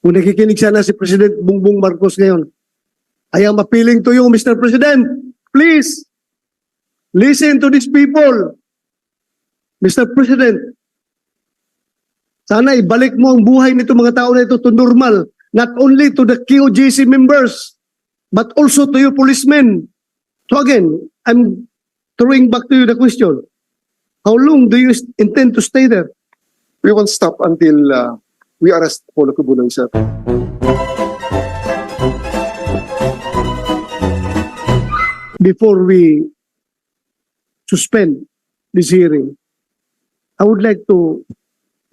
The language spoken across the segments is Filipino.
Kung nakikinig sana si President Bongbong Marcos ngayon, I am appealing to you, Mr. President, please, listen to these people. Mr. President, sana ibalik mo ang buhay nito mga tao na ito to normal, not only to the QJC members, but also to your policemen. So again, I'm throwing back to you the question. How long do you intend to stay there? We won't stop until uh, we arrest Polo Kubuloy, sir. before we suspend this hearing, I would like to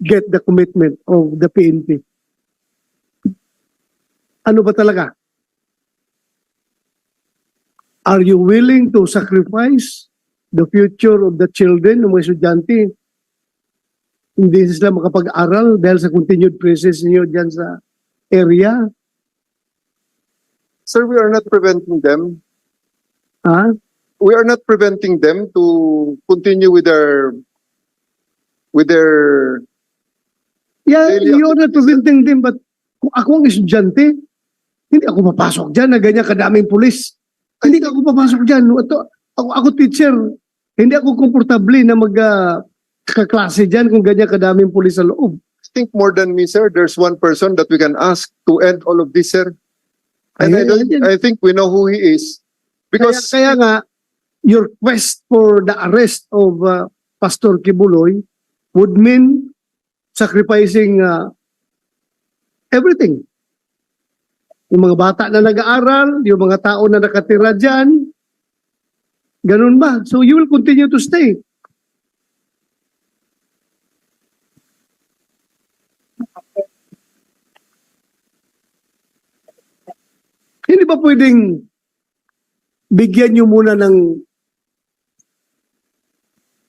get the commitment of the PNP. Ano ba talaga? Are you willing to sacrifice the future of the children ng mga estudyante? Hindi sila makapag-aral dahil sa continued presence niyo dyan sa area? Sir, we are not preventing them. Ha? We are not preventing them to continue with their with their Yeah, Daily you're not activities, preventing them, but kung ako ang estudyante, hindi ako papasok dyan na ganyan kadaming pulis. Hindi ako papasok dyan. Ito, ako, ako teacher, hindi ako komportable na mag ah, kaklase dyan kung ganyan kadaming pulis sa loob. I think more than me, sir. There's one person that we can ask to end all of this, sir. And I, Ayun, don't, ayun. I think we know who he is. Kaya, Because kaya nga, your quest for the arrest of ah, Pastor Kibuloy would mean sacrificing ah, everything. Yung mga bata na nag-aaral, yung mga tao na nakatira dyan, ganun ba? So you will continue to stay. Hindi ba pwedeng bigyan nyo muna ng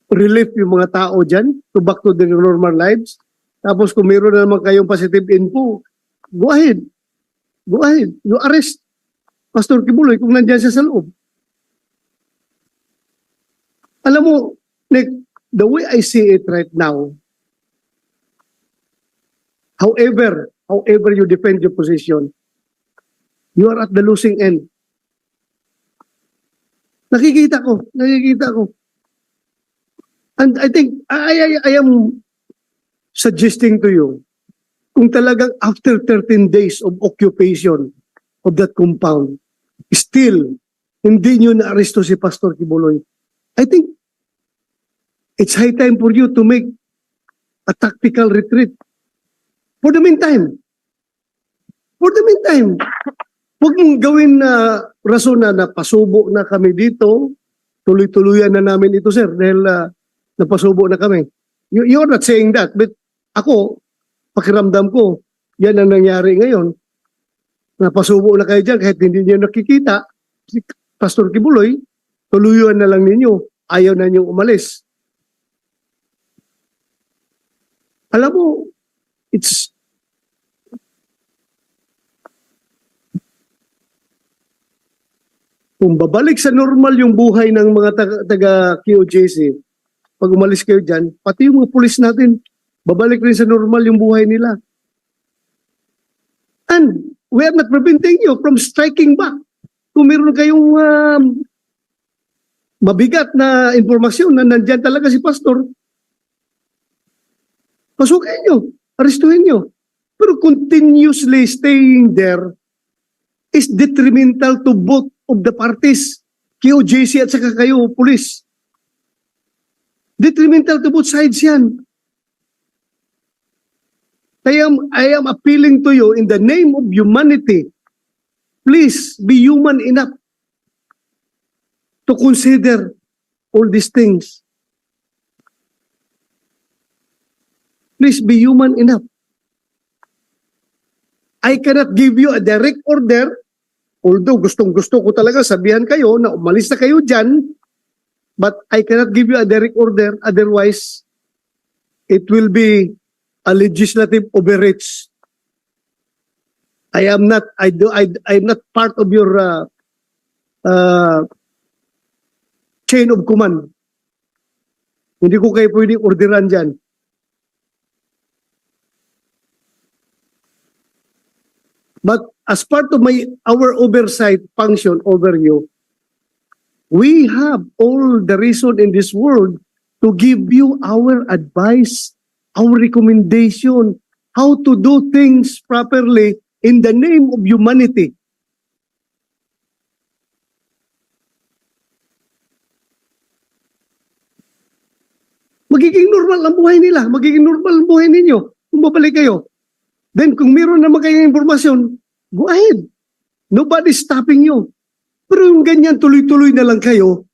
relief yung mga tao dyan to back to their normal lives? Tapos kung meron na naman kayong positive info, go ahead. Go ahead. You arrest Pastor Kibuloy kung nandyan siya sa loob. Alam mo, Nick, the way I see it right now, however, however you defend your position, you are at the losing end. Nakikita ko, nakikita ko. And I think, I, I, I am suggesting to you, kung talagang after 13 days of occupation of that compound, still, hindi nyo na-aresto si Pastor Kibuloy, I think, it's high time for you to make a tactical retreat. For the meantime, for the meantime, Huwag mong gawin na rason na napasubo na kami dito. Tuloy-tuluyan na namin ito, sir, dahil ah, napasubo na kami. You, you're not saying that, but ako, pakiramdam ko, yan ang nangyari ngayon. Napasubo na kayo dyan kahit hindi niyo nakikita. Si Pastor Kibuloy, tuluyan na lang ninyo. Ayaw na niyong umalis. Alam mo, it's kung babalik sa normal yung buhay ng mga taga, QJC, pag umalis kayo dyan, pati yung mga pulis natin, babalik rin sa normal yung buhay nila. And we are not preventing you from striking back. Kung meron kayong um, mabigat na informasyon na nandyan talaga si Pastor, pasukin nyo, arestuhin nyo. Pero continuously staying there is detrimental to both of the parties, QJC at saka kayo, police. Detrimental to both sides yan. I am, I am appealing to you in the name of humanity. Please be human enough to consider all these things. Please be human enough. I cannot give you a direct order Although gustong gusto ko talaga sabihan kayo na umalis na kayo dyan, but I cannot give you a direct order, otherwise it will be a legislative overreach. I am not, I do, I, I'm not part of your uh, uh, chain of command. Hindi ko kayo pwedeng orderan dyan. But as part of my our oversight function over you, we have all the reason in this world to give you our advice, our recommendation, how to do things properly in the name of humanity. Magiging normal ang buhay nila, magiging normal ang buhay ninyo kung babalik kayo. Then kung meron naman kayong informasyon, go ahead. Nobody's stopping you. Pero yung ganyan tuloy-tuloy na lang kayo,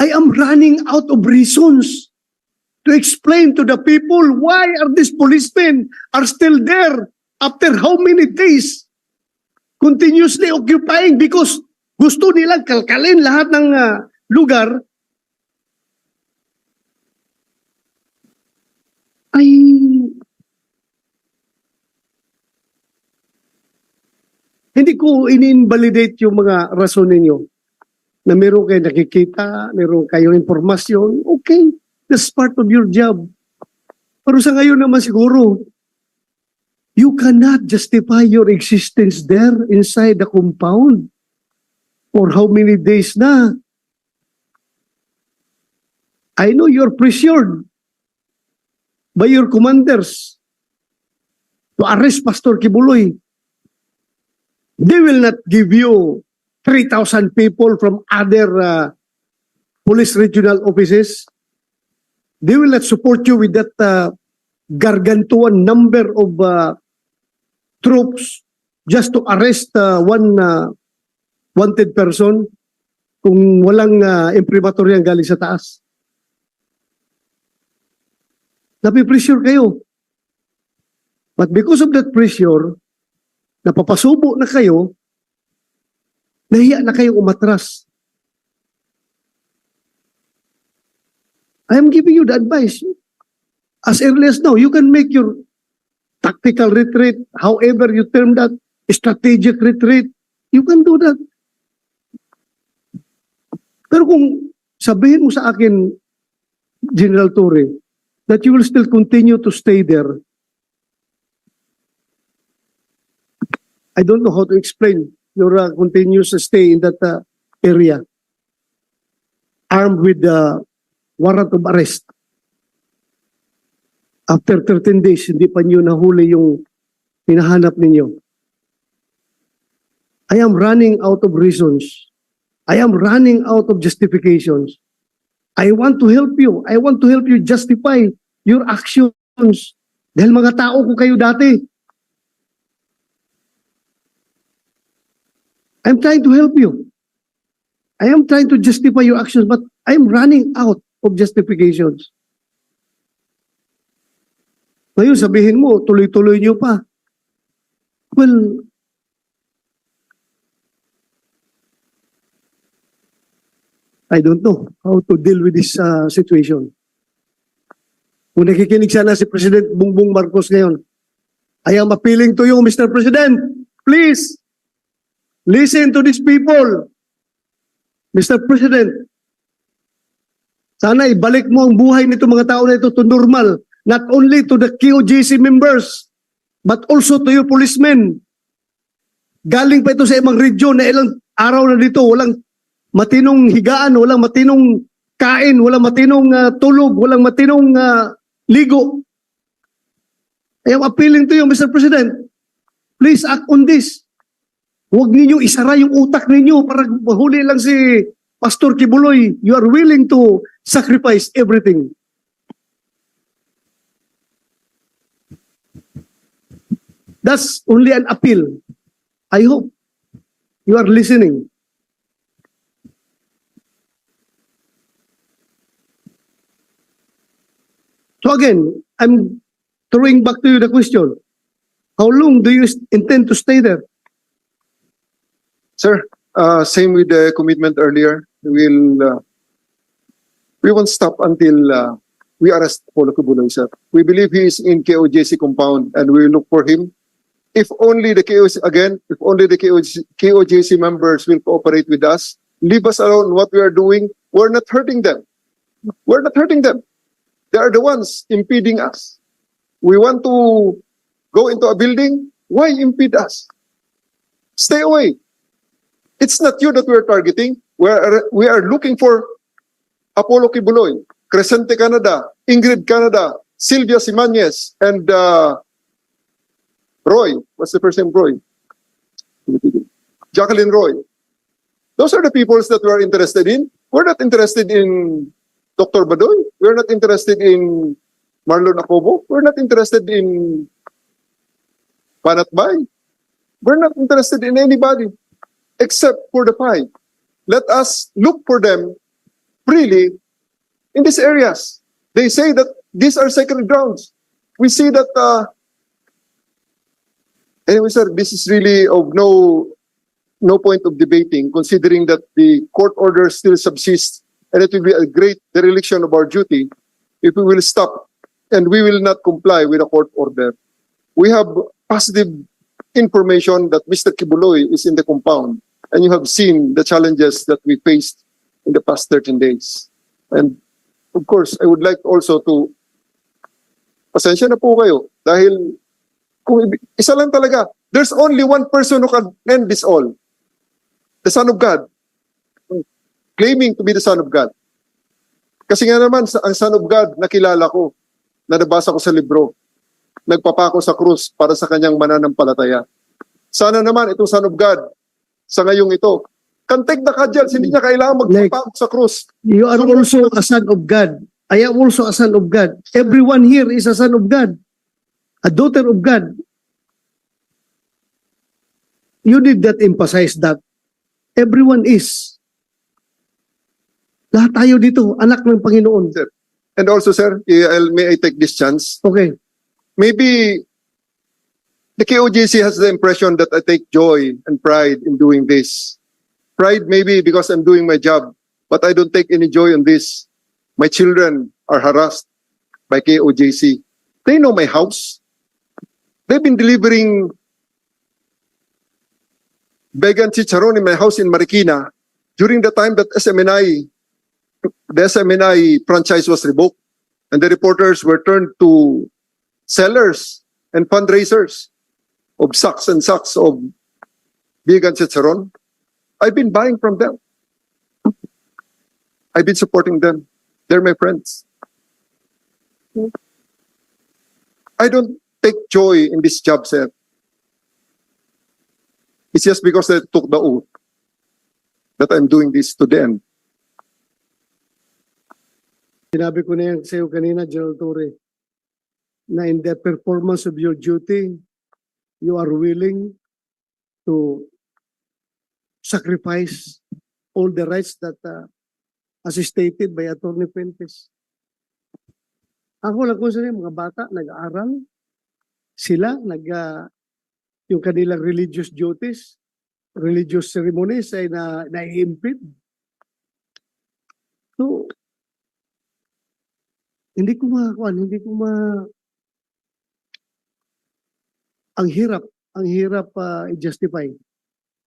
I am running out of reasons to explain to the people why are these policemen are still there after how many days continuously occupying because gusto nilang kalkalin lahat ng ah, lugar ay hindi ko in-invalidate yung mga rason ninyo na meron kayo nakikita, meron kayong informasyon, okay, that's part of your job. Pero sa ngayon naman siguro, you cannot justify your existence there inside the compound for how many days na. I know you're pressured by your commanders to arrest Pastor Kibuloy. They will not give you 3,000 people from other uh, police regional offices. They will not support you with that uh, gargantuan number of uh, troops just to arrest uh, one uh, wanted person kung walang uh, imprimatur yan galing sa taas. Napipressure kayo. But because of that pressure, napapasubo na kayo, nahiya na kayong umatras. I am giving you the advice. As early as now, you can make your tactical retreat, however you term that, strategic retreat, you can do that. Pero kung sabihin mo sa akin, General Torre, that you will still continue to stay there, I don't know how to explain your uh, continuous stay in that uh, area, armed with the warrant of arrest. After 13 days, hindi pa niyo nahuli yung hinahanap ninyo. I am running out of reasons. I am running out of justifications. I want to help you. I want to help you justify your actions. Dahil mga tao ko kayo dati. I'm trying to help you. I am trying to justify your actions, but I'm running out of justifications. Ngayon, sabihin mo, tuloy-tuloy niyo pa. Well, I don't know how to deal with this uh, situation. Kung nakikinig sana si President Bongbong Marcos ngayon, I am appealing to you, Mr. President, please, listen to these people. Mr. President, sana ibalik mo ang buhay nito mga tao na ito to normal, not only to the QGC members, but also to your policemen. Galing pa ito sa ibang region na ilang araw na dito, walang matinong higaan, walang matinong kain, walang matinong ah, tulog, walang matinong ah, ligo. I am appealing to you, Mr. President. Please act on this. Huwag ninyong isara yung utak ninyo para mahuli lang si Pastor Kibuloy. You are willing to sacrifice everything. That's only an appeal. I hope you are listening. So again, I'm throwing back to you the question. How long do you intend to stay there? Sir, uh, same with the commitment earlier. We'll, uh, we won't stop until uh, we arrest Polo Kubuloy, sir. We believe he is in KOJC compound and we look for him. If only the KOJC, again, if only the KOJC, KOJC members will cooperate with us, leave us alone what we are doing, we're not hurting them. We're not hurting them. They are the ones impeding us. We want to go into a building, why impede us? Stay away. It's not you that we're targeting. We're, we are looking for Apollo Kibuloy, Crescente Canada, Ingrid Canada, Sylvia Simanes, and uh, Roy. What's the first name? Roy. Jacqueline Roy. Those are the peoples that we are interested in. We're not interested in Dr. Badoy. We're not interested in Marlon Acobo. We're not interested in Panat Bay. We're not interested in anybody except for the five. Let us look for them freely in these areas. They say that these are sacred grounds. We see that, uh, anyway, sir, this is really of no no point of debating, considering that the court order still subsists, and it will be a great dereliction of our duty if we will stop and we will not comply with the court order. We have positive information that Mr. Kibuloy is in the compound, and you have seen the challenges that we faced in the past 13 days. And of course, I would like also to pasensya na po kayo dahil kung isa lang talaga, there's only one person who can end this all. The Son of God. Claiming to be the Son of God. Kasi nga naman, ang Son of God, nakilala ko, na nabasa ko sa libro, nagpapako sa krus para sa kanyang mananampalataya. Sana naman itong Son of God, sa ngayong ito, can take the kadyals, hindi niya kailangan magpapako sa krus. You are also a son of God. I am also a son of God. Everyone here is a son of God. A daughter of God. You did not emphasize that. Everyone is. Lahat tayo dito, anak ng Panginoon. And also, sir, I'll- may I take this chance? Okay. maybe the KOJC has the impression that I take joy and pride in doing this. Pride maybe because I'm doing my job, but I don't take any joy in this. My children are harassed by KOJC. They know my house. They've been delivering vegan chicharon in my house in Marikina during the time that SMNI, the SMNI franchise was revoked and the reporters were turned to sellers and fundraisers of sacks and sacks of vegan chicharon. I've been buying from them. I've been supporting them. They're my friends. I don't take joy in this job, sir. It's just because I took the oath that I'm doing this to the end. Sinabi ko na yan sa iyo kanina, General Torre, na in the performance of your duty, you are willing to sacrifice all the rights that uh, as stated by Attorney Fuentes. Ako lang kung saan mga bata nag-aaral, sila nag uh, yung kanilang religious duties, religious ceremonies ay na nai-impede. So, hindi ko makakuan, hindi ko ma ang hirap, ang hirap ah, i-justify